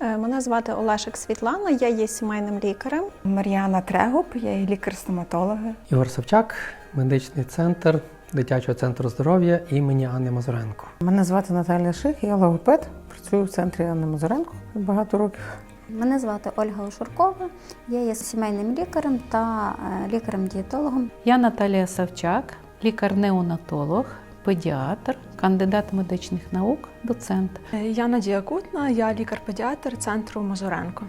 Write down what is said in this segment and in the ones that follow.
Е, Мене звати Олешик Світлана, я є сімейним лікарем. Мар'яна Трегуб, я є лікар-стоматолог. Ігор Савчак, медичний центр дитячого центру здоров'я імені Анни Мазуренко. Мене звати Наталія Ших, я логопед. Працюю в центрі Анни Мазуренко багато років. Мене звати Ольга Ошуркова, я є сімейним лікарем та е, лікарем-дієтологом. Я Наталія Савчак, лікар-неонатолог, педіатр, кандидат медичних наук, доцент. Я Надія Кутна, я лікар-педіатр центру Мазуренко.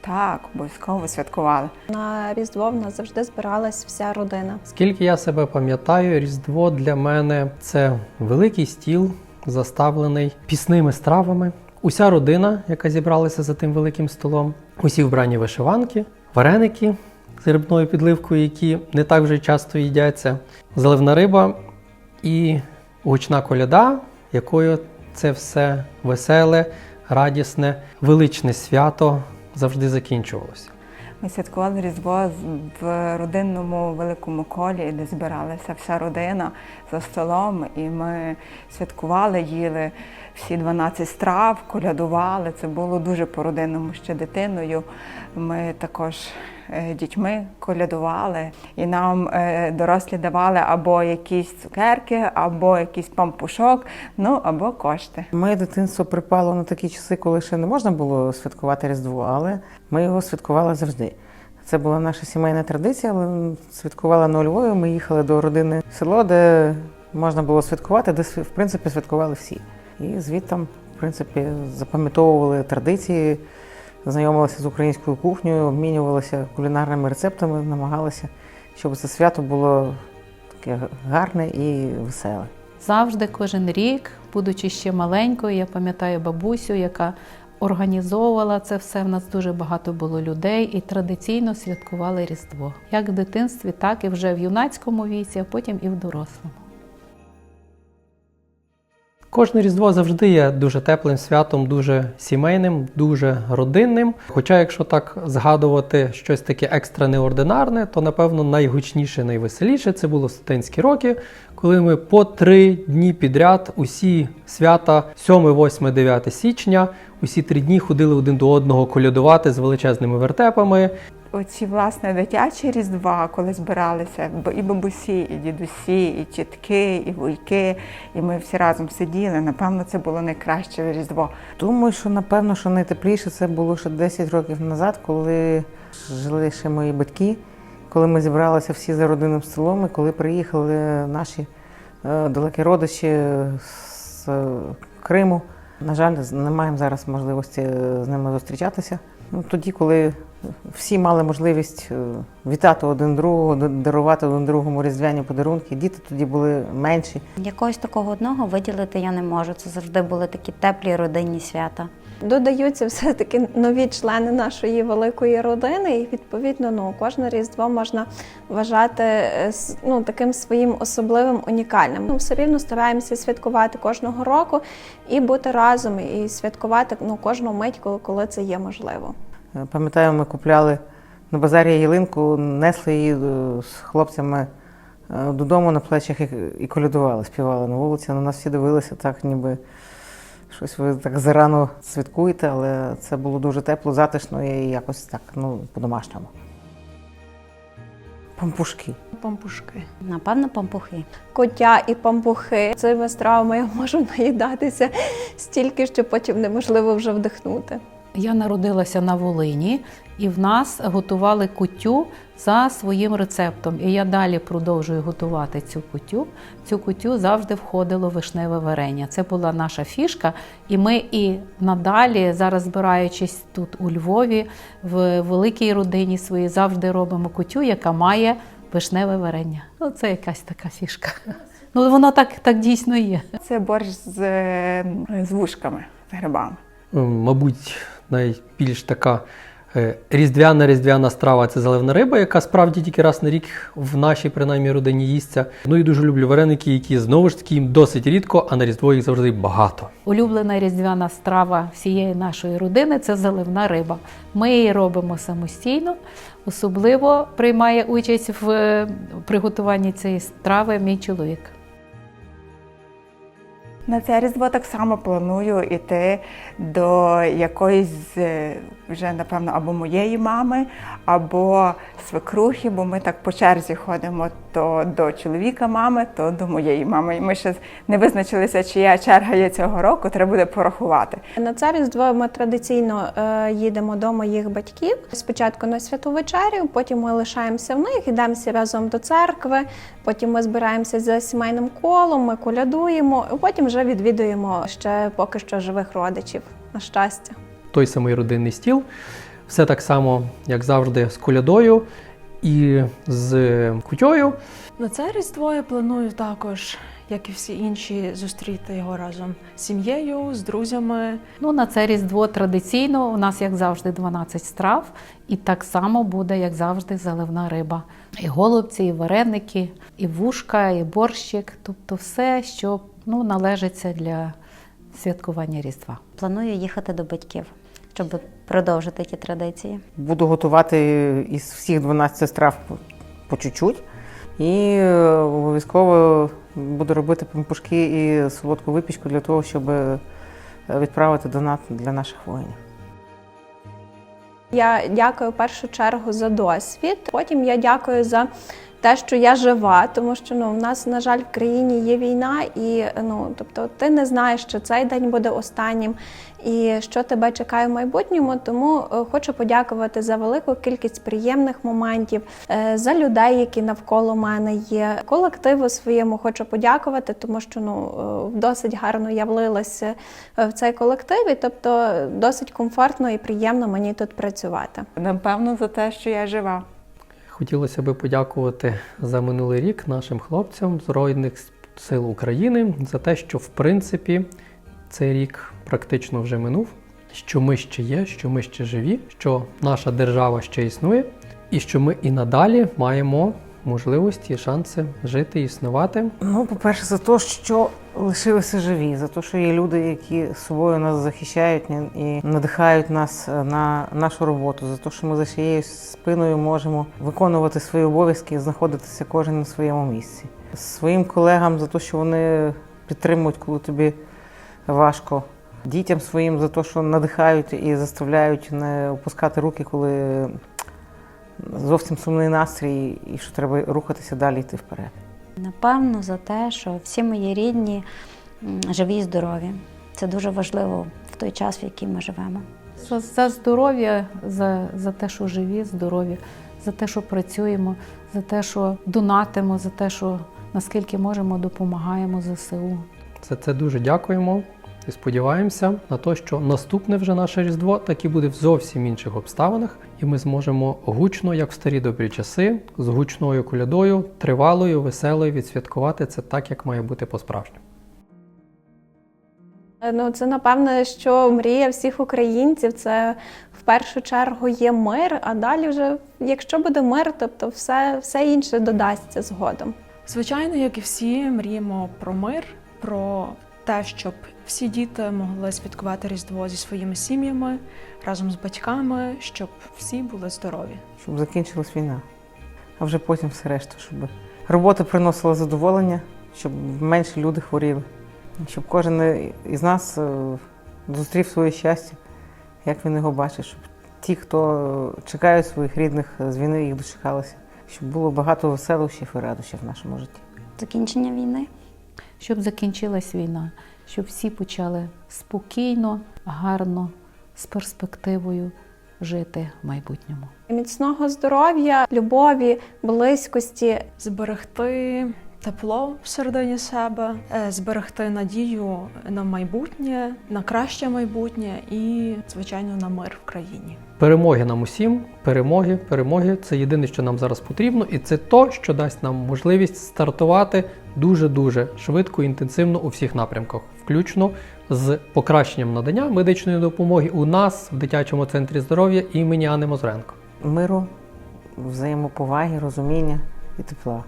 Так, обов'язково святкували. На Різдво в нас завжди збиралась вся родина. Скільки я себе пам'ятаю, Різдво для мене це великий стіл, заставлений пісними стравами. Уся родина, яка зібралася за тим великим столом, усі вбрані вишиванки, вареники з рибною підливкою, які не так вже часто їдяться, заливна риба і гучна коляда, якою це все веселе, радісне, величне свято завжди закінчувалося. Ми святкували Різдво в родинному великому колі, де збиралася вся родина за столом, і ми святкували, їли всі 12 страв, колядували. Це було дуже по-родинному ще дитиною. Ми також е, дітьми колядували, і нам е, дорослі давали або якісь цукерки, або якийсь пампушок, ну або кошти. Моє дитинство припало на такі часи, коли ще не можна було святкувати Різдво, але ми його святкували завжди. Це була наша сімейна традиція, але святкували на Львові. Ми їхали до родини село, де можна було святкувати, де в принципі святкували всі. І звідтам, в принципі, запам'ятовували традиції, знайомилися з українською кухнею, обмінювалися кулінарними рецептами, намагалися, щоб це свято було таке гарне і веселе. Завжди, кожен рік, будучи ще маленькою, я пам'ятаю бабусю, яка організовувала це все. В нас дуже багато було людей і традиційно святкували Різдво. Як в дитинстві, так і вже в юнацькому віці, а потім і в дорослому. Кожне Різдво завжди є дуже теплим святом, дуже сімейним, дуже родинним. Хоча, якщо так згадувати щось таке екстра неординарне, то напевно найгучніше, найвеселіше це було студентські роки, коли ми по три дні підряд усі свята 7, 8, 9 січня, усі три дні ходили один до одного колядувати з величезними вертепами. Оці власне дитячі різдва, коли збиралися і бабусі, і дідусі, і тітки, і вуйки, і ми всі разом сиділи. Напевно, це було найкраще різдво. Думаю, що напевно, що найтепліше це було ще 10 років назад, коли жили ще мої батьки, коли ми зібралися всі за родинним столом, і коли приїхали наші е, далекі родичі з е, Криму. На жаль, не маємо зараз можливості е, з ними зустрічатися. Ну, тоді, коли всі мали можливість вітати один другого, дарувати один другому різдвяні подарунки, діти тоді були менші. Якогось такого одного виділити я не можу. Це завжди були такі теплі родинні свята. Додаються все-таки нові члени нашої великої родини, і відповідно ну, кожне різдво можна вважати е, ну, таким своїм особливим унікальним. Ми все рівно стараємося святкувати кожного року і бути разом, і святкувати ну, кожну мить, коли, коли це є можливо. Е, Пам'ятаю, ми купляли на базарі ялинку, несли її е, з хлопцями додому на плечах і, і колядували, співали на вулиці. На нас всі дивилися так, ніби щось ви так зарано святкуєте, але це було дуже тепло, затишно і якось так, ну, по-домашньому. Пампушки. Пампушки. Напевно, пампухи. Коття і пампухи. Цими стравами я можу наїдатися стільки, що потім неможливо вже вдихнути. Я народилася на Волині, і в нас готували кутю за своїм рецептом. І я далі продовжую готувати цю кутю. Цю кутю завжди входило вишневе варення. Це була наша фішка. І ми і надалі, зараз збираючись тут у Львові, в великій родині своїй, завжди робимо кутю, яка має вишневе варення. Ну, це якась така фішка. Ну, воно так, так дійсно є. Це борщ з, з вушками, з грибами. Мабуть, найбільш така е, різдвяна різдвяна страва це заливна риба, яка справді тільки раз на рік в нашій принаймні родині їсться. Ну і дуже люблю вареники, які знову ж таки їм досить рідко, а на різдво їх завжди багато. Улюблена різдвяна страва всієї нашої родини це заливна риба. Ми її робимо самостійно. Особливо приймає участь в е, приготуванні цієї страви мій чоловік. На це різдво так само планую йти до якоїсь е, вже напевно або моєї мами, або свекрухи, бо ми так по черзі ходимо то до чоловіка мами, то до моєї мами. І ми ще не визначилися, чия черга є цього року. Треба буде порахувати. На це різдво ми традиційно е, їдемо до моїх батьків. Спочатку на святу вечерю, потім ми лишаємося в них, йдемо всі разом до церкви. Потім ми збираємося за сімейним колом, ми колядуємо, потім вже відвідуємо ще поки що живих родичів. На щастя. Той самий родинний стіл. Все так само, як завжди, з колядою і з кутьою. На це різдво я планую також, як і всі інші, зустріти його разом з сім'єю, з друзями. Ну, на це Різдво традиційно у нас, як завжди, 12 страв, і так само буде, як завжди, заливна риба. І голубці, і вареники, і вушка, і борщик, тобто все, що ну, належиться для святкування Різдва. Планую їхати до батьків, щоб продовжити ті традиції. Буду готувати із всіх 12 страв по, чуть-чуть. І е, обов'язково буду робити пампушки і солодку випічку для того, щоб е, відправити донат для наших воїнів. Я дякую в першу чергу за досвід. Потім я дякую за те, що я жива, тому що ну в нас, на жаль, в країні є війна, і ну тобто ти не знаєш, що цей день буде останнім і що тебе чекає в майбутньому. Тому е, хочу подякувати за велику кількість приємних моментів, е, за людей, які навколо мене є. Колективу своєму хочу подякувати, тому що ну е, досить гарно я влилася в цей колектив, і тобто досить комфортно і приємно мені тут працювати. Напевно, за те, що я жива. Хотілося би подякувати за минулий рік нашим хлопцям Збройних сил України за те, що в принципі цей рік практично вже минув, що ми ще є, що ми ще живі, що наша держава ще існує, і що ми і надалі маємо можливості, і шанси жити існувати. Ну, по-перше, за те, що лишилися живі, за те, що є люди, які собою нас захищають і надихають нас е, на нашу роботу, за те, що ми за чиєю спиною можемо виконувати свої обов'язки і знаходитися кожен на своєму місці. Своїм колегам за те, що вони підтримують, коли тобі важко. Дітям своїм за те, що надихають і заставляють не опускати руки, коли зовсім сумний настрій, і що треба рухатися далі йти вперед. Напевно, за те, що всі мої рідні живі і здорові. Це дуже важливо в той час, в який ми живемо. За, за здоров'я, за, за те, що живі, здорові, за те, що працюємо, за те, що донатимо, за те, що наскільки можемо, допомагаємо ЗСУ. За це дуже дякуємо і сподіваємося на те, що наступне вже наше Різдво таки буде в зовсім інших обставинах, і ми зможемо гучно, як в старі добрі часи, з гучною колядою, тривалою, веселою відсвяткувати це так, як має бути по-справжньому. Е, Ну, це напевне, що мрія всіх українців. Це в першу чергу є мир, а далі вже, якщо буде мир, тобто все, все інше додасться згодом. Звичайно, як і всі, мріємо про мир, про те, щоб всі діти могли святкувати Різдво зі своїми сім'ями разом з батьками, щоб всі були здорові. щоб закінчилась війна, а вже потім все решта, щоб робота приносила задоволення, щоб менше люди хворіли, щоб кожен із нас е, зустрів своє щастя, як він його бачить, щоб ті, хто чекають своїх рідних з війни, їх дочекалися, щоб було багато веселощів і радощів в нашому житті. Закінчення війни. Щоб закінчилась війна, щоб всі почали спокійно, гарно, з перспективою жити в майбутньому. Міцного здоров'я, любові, близькості, Зберегти тепло всередині себе, е, зберегти надію на майбутнє, на краще майбутнє і, звичайно, на мир в країні. Перемоги нам усім, перемоги, перемоги це єдине, що нам зараз потрібно, і це то, що дасть нам можливість стартувати дуже-дуже швидко і інтенсивно у всіх напрямках, включно з покращенням надання медичної допомоги у нас в дитячому центрі здоров'я імені Анни Мозренко. Миру, взаємоповаги, розуміння і тепла.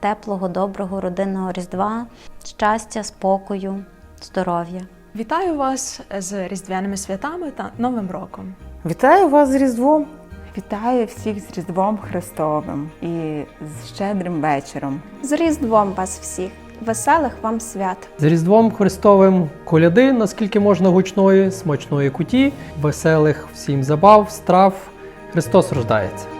Теплого, доброго, родинного Різдва, щастя, спокою, здоров'я. Вітаю вас з різдвяними святами та Новим роком! Вітаю вас з Різдвом! Вітаю всіх з Різдвом Христовим і з щедрим вечором. з Різдвом вас всіх веселих вам свят! З Різдвом Христовим коляди, наскільки можна гучної, смачної куті, веселих всім забав, страв. Христос рождається.